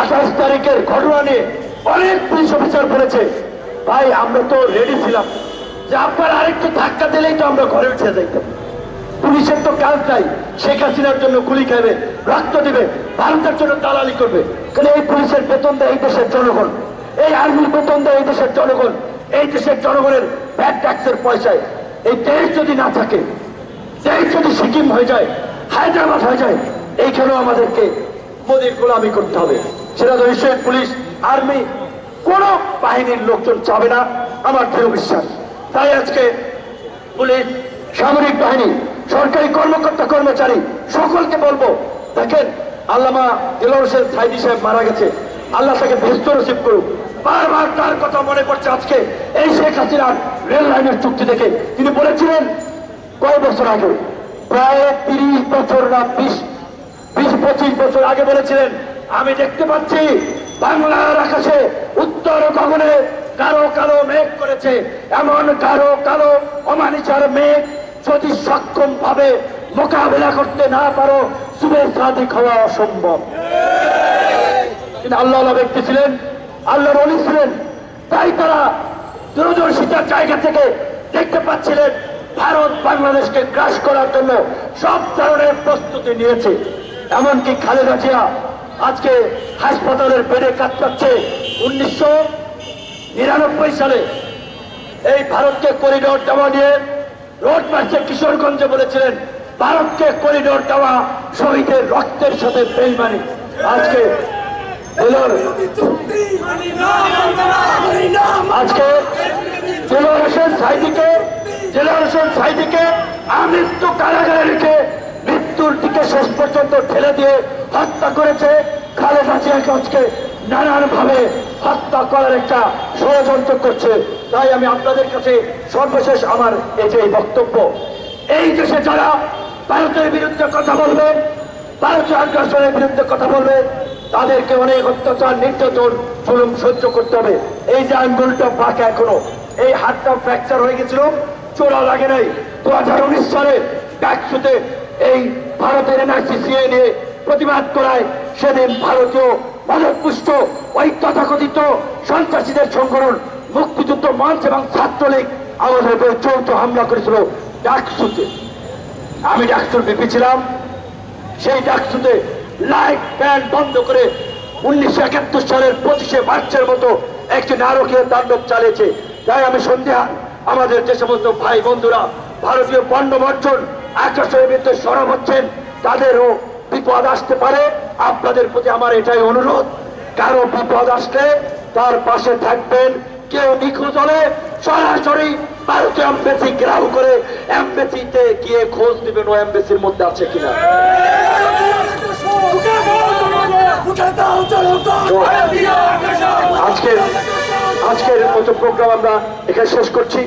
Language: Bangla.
আঠাশ তারিখের ঘটনা নিয়ে অনেক পুলিশ অফিসার বলেছে। ভাই, আমরা তো রেডি ছিলাম। যে আপনার আরেকটু ধাক্কা দিলেই তো আমরা ঘরে উঠে যাইতাম। পুলিশের তো কাজ নাই। শেখ হাসিনার জন্য গুলি খাবে রক্ত দিবে, ভারতের জন্য দালালি করবে। কারণ এই পুলিশের বেতন দেয় এই দেশের জনগণ? এই আর্মির বেতন দেয় এই দেশের জনগণ? এই দেশের জনগণের ব্যাড ট্যাক্সের পয়সায়। এই দেশ যদি না থাকে, দেশ যদি সিকিম হয়ে যায়, হায়দ্রাবাদ হয়ে যায়, এইখানেও আমাদেরকে মোদীর গোলামি করতে হবে। সেটা নিশ্চয়ই পুলিশ, আর্মি, কোন বাহিনীর লোকজন চাবে না, আমার দৃঢ় বিশ্বাস। তাই আজকে পুলিশ, সামরিক বাহিনী, সরকারি কর্মকর্তা কর্মচারী, সকলকে বলব, দেখেন, আল্লামা দিলর সাইদি সাহেব মারা গেছে। আল্লাহ তাকে ভেস্ত নসিব করুক। বারবার তার কথা মনে পড়ছে আজকে এই শেখ হাসিনার রেল লাইনের চুক্তি থেকে তিনি বলেছিলেন, কয় বছর আগে? প্রায় তিরিশ বছর না, বিশ বিশ, পঁচিশ বছর আগে বলেছিলেন আমি দেখতে পাচ্ছি বাংলার আকাশে উত্তর গগনে কালো কালো মেঘ করেছে। এমন কালো কালো অমানিচার মেঘ যদি সক্ষম ভাবে মোকাবেলা করতে না পারো সুবের সাদিক হওয়া অসম্ভব। তিনি আল্লাহ আল্লাহ ব্যক্তি ছিলেন, আল্লাহর অলি ছিলেন, তাই তারা দূরদর্শিতার জায়গা থেকে দেখতে পাচ্ছিলেন, ভারত বাংলাদেশকে গ্রাস করার জন্য সব ধরনের প্রস্তুতি নিয়েছে। এমনকি খালেদা জিয়া আজকে হাসপাতালের বেডে কাজ করছে উনিশশো নিরানব্বই সালে। এই ভারতকে করিডোর দেওয়া নিয়ে রোড মার্চে কিশোরগঞ্জে বলেছিলেন, ভারতকে করিডোর দেওয়া শহীদের রক্তের সাথে বেইমানি। আজকে আজকে জেলার হোসেন সাইদিকে, জেলার হোসেন সাইদিকে আমৃত্যু কারাগারে রেখে শেষ পর্যন্ত ঠেলে দিয়ে হত্যা করেছে খালেদা জিয়াকে আজকে নানান ভাবে হত্যা করার একটা ষড়যন্ত্র করছে। তাই আমি আপনাদের কাছে সর্বশেষ আমার এই যে বক্তব্য, এই দেশে যারা ভারতের বিরুদ্ধে কথা বলবেন ভারতীয় আগ্রাসনের বিরুদ্ধে কথা বলবে, তাদেরকে অনেক অত্যাচার, নির্যাতন, জুলুম সহ্য করতে হবে। এই যে আঙ্গুলটা বাঁকা এখনও। এই হাতটা ফ্র্যাকচার হয়ে গেছিল চোরা লাগে নাই। দু হাজার উনিশ সালে ব্যাকসুতে এই ভারতের এনআরসি সিএ নিয়ে প্রতিবাদ করায় সেদিন ভারতীয় মদতপুষ্ট ওই তথাকথিত সন্ত্রাসীদের সংগঠন মুক্তিযুদ্ধ মঞ্চ এবং ছাত্রলীগ আমাদের উপরে যৌথ হামলা করেছিল ডাকসুতে। আমি ডাকসুর বিপি ছিলাম। সেই ডাকসুতে লাইট প্যান্ট বন্ধ করে উনিশশো একাত্তর সালের পঁচিশে মার্চের মতো একটি নারকীয় তাণ্ডব চালিয়েছে। তাই আমি সন্ধ্যা, আমাদের যে সমস্ত ভাই বন্ধুরা, ভারতীয় পণ্য বর্জন আকাশের বিরুদ্ধে সরব হচ্ছেন। তাদেরও বিপদ আসতে পারে। আপনাদের প্রতি আমার এটাই অনুরোধ। কারও বিপদ আসলে তার পাশে থাকবেন কেউ নিখোঁজ হলে সরাসরি ভারতীয় এম্বাসি গ্রাহ করে এম্বাসিতে গিয়ে খোঁজ নেবেন ও এম্বাসির মধ্যে আছে কিনা। আজকের আজকের মতো প্রোগ্রাম আমরা এখানে শেষ করছি।